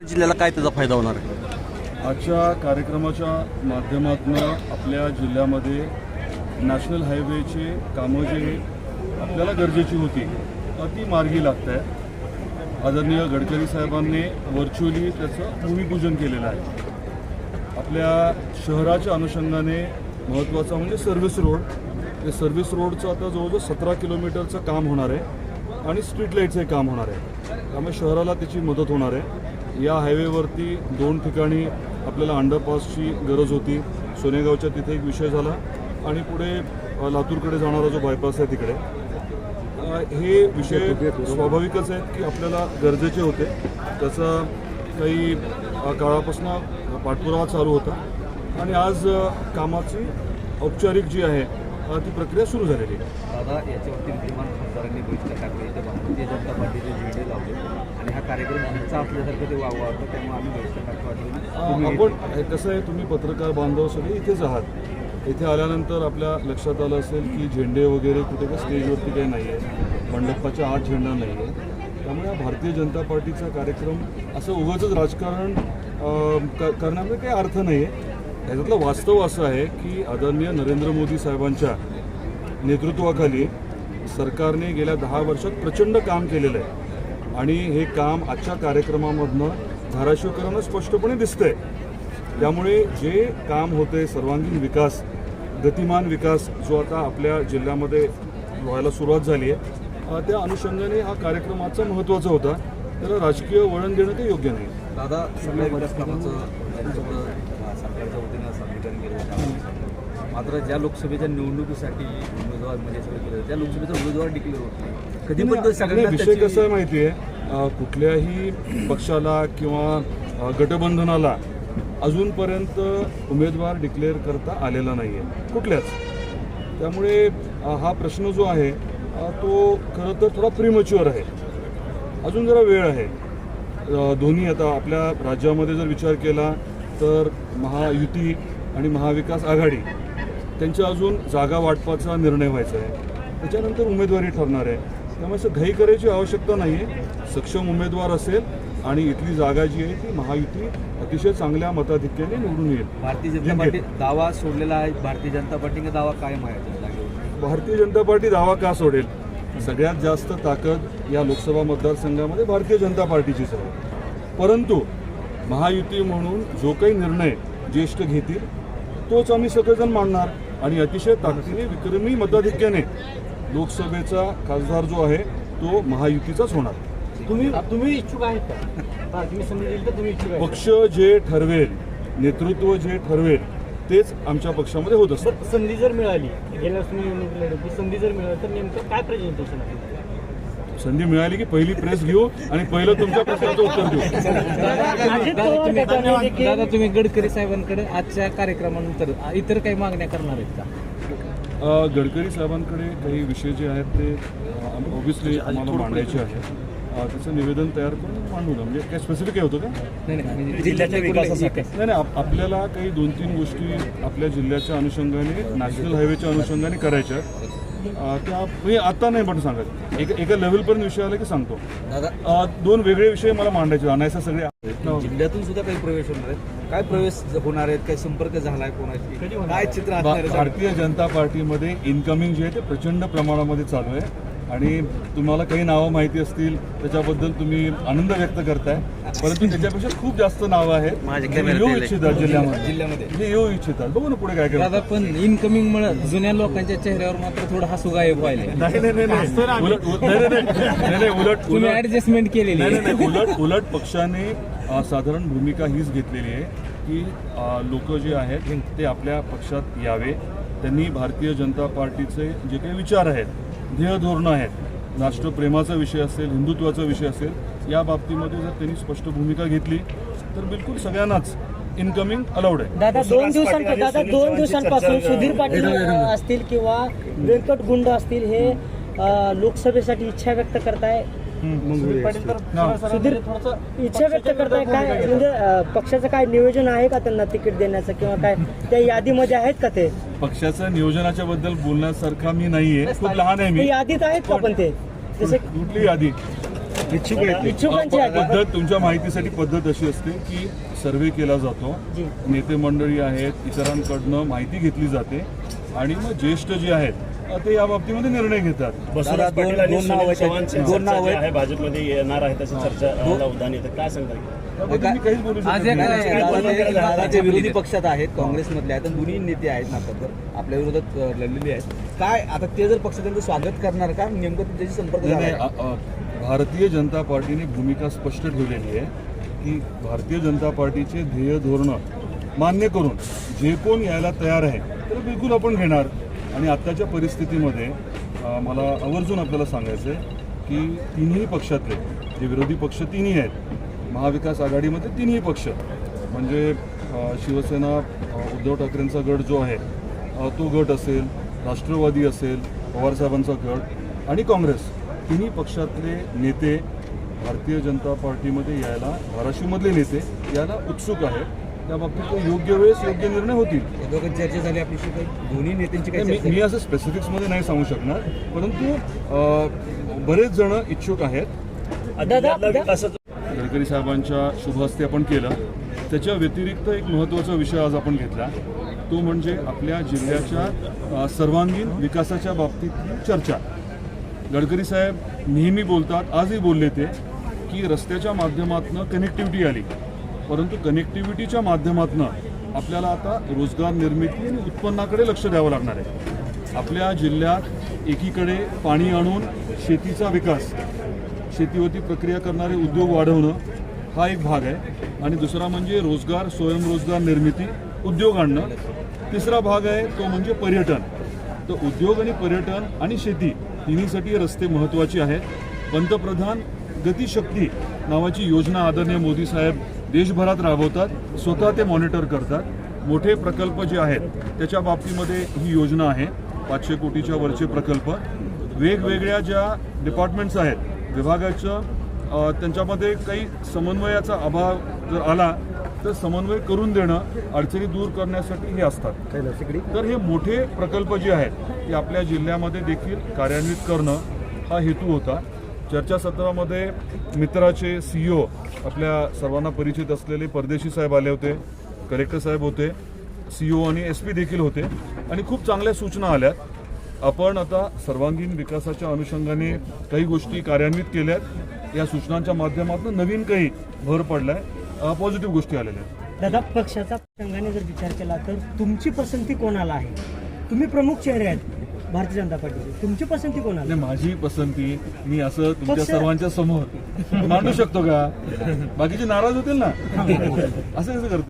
जिल्ह्याला काय त्याचा फायदा होणार आहे? आजच्या कार्यक्रमाच्या माध्यमातून आपल्या जिल्ह्यामध्ये नॅशनल हायवेचे कामं जे आपल्याला गरजेची होती अति ती मार्गी लागत आहे आदरणीय गडकरी साहेबांनी व्हर्च्युअली त्याचं भूमिपूजन केलेलं आहे. आपल्या शहराच्या अनुषंगाने महत्त्वाचा म्हणजे सर्व्हिस रोड ते सर्व्हिस रोडचं आता जवळजवळ सतरा किलोमीटरचं काम होणार आहे आणि स्ट्रीट लाईटचं काम होणार आहे. त्यामुळे शहराला त्याची मदत होणार आहे. या हायवेवरती दोन ठिकाणी आपल्याला अंडरपासची गरज होती. सोनेगावच्या तिथे एक विषय झाला आणि पुढे लातूरकडे जाणारा जो बायपास आहे तिकडे. हे विषय स्वाभाविकच आहेत की आपल्याला गरजेचे होते. त्याचा काही काळापासून पाठपुरावा चालू होता. आणि आज कामाची औपचारिक जी आहे ती प्रक्रिया सुरू झालेली आहे. दादा याच्यावरती विद्यमान खासदारांनी बहिष्कार टाकले. भारतीय जनता पार्टीचे झेंडे लावले. आणि हा कार्यक्रम आमचा असल्यासारखं ते वाव वाटतं त्यामुळे आम्ही तुम्ही आपण कसं आहे तुम्ही पत्रकार बांधव सगळे इथेच आहात. इथे आल्यानंतर आपल्या लक्षात आलं असेल की झेंडे वगैरे कुठे काही स्टेजवरती काही नाही आहे मंडपाच्या आत झेंडा नाही आहे त्यामुळे भारतीय जनता पार्टीचा कार्यक्रम असं उगाचच राजकारण करण्यामध्ये काही अर्थ नाही आहे त्याच्यातलं वास्तव असं आहे की आदरणीय नरेंद्र मोदी साहेबांच्या नेतृत्वाखाली सरकारने गेल्या दहा वर्षात प्रचंड काम केलेलं आहे. आणि हे काम आजच्या कार्यक्रमामधनं धाराशिवकरांना स्पष्टपणे दिसतंय. त्यामुळे जे काम होते सर्वांगीण विकास गतिमान विकास जो आता आपल्या जिल्ह्यामध्ये व्हायला सुरुवात झाली आहे त्या अनुषंगाने हा कार्यक्रमाचा महत्त्वाचा होता. त्याला राजकीय वळण देणं ते योग्य नाही. दादा सगळ्या विकास कामाचं सरकारच्या वतीनं सादरीकरण केलं मात्र ज्या लोकसभेच्या निवडणुकीसाठी उमेदवार म्हणजे सगळे केले त्या लोकसभेचा उमेदवार डिक्लेअर होत नाही. कधी पण सगळ्यांना विषय कसा आहे माहिती आहे कुठल्याही पक्षाला किंवा अ, गठबंधनाला अजूनपर्यंत उमेदवार डिक्लेअर करता आलेला नाही आहे कुठल्याच. त्यामुळे हा प्रश्न जो आहे तो खरं तर थोडा प्रिमच्युअर आहे. अजून जरा वेळ आहे. दोन्ही आता आपल्या राज्यामध्ये जर विचार केला तर महायुती आणि महाविकास आघाडी त्यांच्या अजून जागा वाटपाचा निर्णय व्हायचा आहे. त्याच्यानंतर उमेदवारी ठरणार आहे. त्यामुळे असं घाई करायची आवश्यकता नाही आहे सक्षम उमेदवार असेल आणि इथली जागा जी आहे ती महायुती अतिशय चांगल्या मताधिक्याने निवडून येईल. भारतीय जनता. पार्टी दावा सोडलेला आहे. भारतीय जनता पार्टीने दावा कायम आहे? भारतीय जनता पार्टी दावा का सोडेल? सगळ्यात जास्त ताकद या लोकसभा मतदारसंघामध्ये भारतीय जनता पार्टीचीच आहे. परंतु महायुती म्हणून जो काही निर्णय ज्येष्ठ घेतील तोच आम्ही सगळेजण मांडणार. आणि अतिशय ताकदीने विक्रमी मताधिक्याने लोकसभेचा खासदार जो आहे तो महायुतीचाच होणार. तुम्ही तुम्ही इच्छुक आहेत आहे पक्ष जे ठरवेल नेतृत्व जे ठरवेल तेच आमच्या पक्षामध्ये होत असतं. संधी जर मिळाली गेल्या संधी जर मिळाली तर नेमकं काय प्रेझेंटेशन आहे संधी मिळाली की पहिली प्रेस घेऊ आणि पहिलं तुमच्या प्रश्नाचं उत्तर देऊ. दादा तुम्ही गडकरी साहेबांकडे आजच्या कार्यक्रमानंतर इतर काही मागण्या करणार आहेत का? गडकरी साहेबांकडे काही विषय जे आहेत ते ऑब्व्हियसली आम्हाला मांडायचे आहेत. त्याचं निवेदन तयार करून मांडू ना. म्हणजे काय स्पेसिफिक होतं का? नाही नाही म्हणजे जिल्ह्याच्या विकासासाठी. नाही नाही आप- आपल्याला काही दोन तीन गोष्टी आपल्या जिल्ह्याच्या अनुषंगाने नॅशनल हायवेच्या अनुषंगाने करायच्या त्या आता नाही पण सांगत एक एका लेवलपर्यंत विषय आला की सांगतो. दादा अ, दोन वेगळे विषय मला मांडायचे अनायसा सगळे आहेत. जिल्ह्यातून सुद्धा काही प्रवेश होणार आहेत. काय प्रवेश होणार आहेत? काही संपर्क झालाय कोणाशी? काय चित्र असणार आहे? भा- भारतीय जनता पार्टीमध्ये इन्कमिंग जे आहे ते प्रचंड प्रमाणामध्ये चालू आहे. आणि तुम्हाला काही नावं माहिती असतील त्याच्याबद्दल तुम्ही आनंद व्यक्त करताय. परंतु त्याच्यापेक्षा खूप जास्त नावं आहेत. जे येऊ. इच्छितात जिल्ह्यामध्ये. जिल्ह्यामध्ये. जे येऊ इच्छितात बघू ना पुढे काय दादा पण इन्कमिंग मुळे जुन्या लोकांच्या चेहऱ्यावर मात्र थोडं हसू गायब व्हायला नाही नाही नाही नाही. उलट उलट- नाही, नाही, नाही, नाही, नाही, उलट तुम्ही उलट. ऍडजस्टमेंट केलेली नाही आहे. नाही नाही, उलट उलट पक्षाने अ, साधारण भूमिका हीच घेतलेली आहे की लोक जे आहेत ते आपल्या पक्षात यावे. त्यांनी भारतीय जनता पार्टीचे जे काही विचार आहेत ध्येय धोरणं आहेत राष्ट्रप्रेमाचा विषय असेल हिंदुत्वाचा विषय असेल या बाबतीमध्ये जर त्यांनी स्पष्ट भूमिका घेतली तर बिलकुल सगळ्यांनाच इनकमिंग अलाउड आहे. दादा दोन दिवसांपासून दादा दोन दिवसांपासून सुधीर पाटील असतील किंवा व्यंकट गुंड असतील हे लोकसभेसाठी इच्छा व्यक्त करताय. सुधीर इच्छा व्यक्त करताय काय? म्हणजे अ, पक्षाचं काय नियोजन आहे का त्यांना तिकीट देण्याचं किंवा काय? त्या यादीमध्ये आहेत का ते? पक्षाच्या नियोजनाच्या बद्दल बोलण्यासारखा मी नाहीये. खूप लहान आहे ते मी यादीत आहेत का पण ते? जसे कुठली यादी? इच्छुकांची यादी. पद्धत तुमच्या माहितीसाठी पद्धत अशी असते की सर्वे केला जातो. जी. नेते मंडळी आहेत इतरांकडनं माहिती घेतली जाते. आणि मग ज्येष्ठ जे आहेत ते या बाबतीमध्ये निर्णय घेतात बसवराज दोन- पाटील आणि दोन नावं सुनील आहेत. चव्हाणची दोन चर्चा नावं जी आहेत. आहे भाजपमध्ये येणार आहे तशी चर्चा उदाहरण येतं काय सांगता त्याबद्दल मी काहीच बोलू आज शकत एक- नाही. नाही, नाही, काय दादा बोलणं ते- करायला दादा लागलं? ते विरोधी पक्षात आहेत काँग्रेसमधले आहेत आणि दोन्ही नेते आहेत नागपूरकर आपल्या विरोधात अ, लढलेले आहेत काय आता ते जर पक्ष त्यांचं स्वागत करणार का नेमकं त्याची संपर्क नाही, झाला नाही, आहे? अ- अ, भारतीय जनता पार्टीने भूमिका स्पष्ट ठेवलेली आहे की भारतीय जनता पार्टीचे ध्येय धोरणं मान्य करून जे कोण यायला तयार आहे तर बिलकुल आपण घेणार आणि आत्ताच्या परिस्थितीमध्ये मला आवर्जून आपल्याला सांगायचं आहे की तिन्ही पक्षातले जे विरोधी पक्ष तिन्ही आहेत महाविकास आघाडीमध्ये तिन्ही पक्ष म्हणजे शिवसेना उद्धव ठाकरेंचा गट जो आहे तो गट असेल राष्ट्रवादी असेल पवारसाहेबांचा गट आणि काँग्रेस तिन्ही पक्षातले नेते भारतीय जनता पार्टीमध्ये यायला धाराशिवमधले नेते यायला उत्सुक आहेत. त्या बाबतीत योग्य वेळेस योग्य निर्णय होतील. या दोघांची चर्चा झाली आपली काही दोन्ही नेत्यांची काही मी मी असं स्पेसिफिक्समध्ये नाही सांगू शकणार परंतु अ, बरेच जण इच्छुक आहेत. दादा विकासाचं गडकरी साहेबांच्या शुभ हस्ते आपण केलं. त्याच्या व्यतिरिक्त एक महत्त्वाचा विषय आज आपण घेतला. तो म्हणजे आपल्या जिल्ह्याच्या अ, सर्वांगीण विकासाच्या बाबतीतली चर्चा. गडकरी साहेब नेहमी बोलतात आजही बोलले ते की रस्त्याच्या माध्यमातून कनेक्टिव्हिटी आली. परंतु कनेक्टिव्हिटीच्या माध्यमातून आपल्याला आता रोजगार निर्मिती आणि उत्पन्नाकडे लक्ष द्यावं लागणार आहे. आपल्या जिल्ह्यात एकीकडे पाणी आणून शेतीचा विकास शेतीवरती प्रक्रिया करणारे उद्योग वाढवणं हा एक भाग आहे. आणि दुसरा म्हणजे रोजगार स्वयंरोजगार निर्मिती उद्योग आणणं. तिसरा भाग आहे तो म्हणजे पर्यटन. तर उद्योग आणि पर्यटन आणि शेती तिन्हीसाठी रस्ते महत्त्वाचे आहेत. पंतप्रधान गतिशक्ती नावाची योजना आदरणीय मोदी साहेब देशभरात राबवतात स्वतः ते मॉनिटर करतात. मोठे प्रकल्प जे आहेत त्याच्या बाबतीमध्ये ही योजना आहे. पाचशे कोटीच्या वरचे प्रकल्प. वेगवेगळ्या ज्या डिपार्टमेंट्स आहेत विभागाचं त्यांच्यामध्ये काही समन्वयाचा अभाव जर आला तर समन्वय करून देणं अडचणी दूर करण्यासाठी हे असतात. तर हे मोठे प्रकल्प जे आहेत ते आपल्या जिल्ह्यामध्ये देखील कार्यान्वित करणं हा हेतू होता. चर्चासत्रामध्ये मित्राचे सी ओ आपल्या सर्वांना परिचित असलेले परदेशी साहेब आले होते कलेक्टर साहेब होते सी ओ आणि एस पी देखील होते. आणि खूप चांगल्या सूचना आल्यात. आपण आता सर्वांगीण विकासाच्या अनुषंगाने काही गोष्टी कार्यान्वित केल्यात. या सूचनांच्या माध्यमातून नवीन काही भर पडलाय. पॉझिटिव्ह गोष्टी आलेल्या आहेत. दादा पक्षाचा संघाने जर विचार केला तर तुमची पसंती कोणाला आहे? तुम्ही प्रमुख चेहरे आहेत. भारतीय जनता पार्टीचे. तुमची पसंती कोणाला? नाही माझी पसंती मी असं तुमच्या पक्ष- सर्वांच्या समोर मांडू शकतो का? बाकीचे नाराज होतील ना? असं कसं करतो?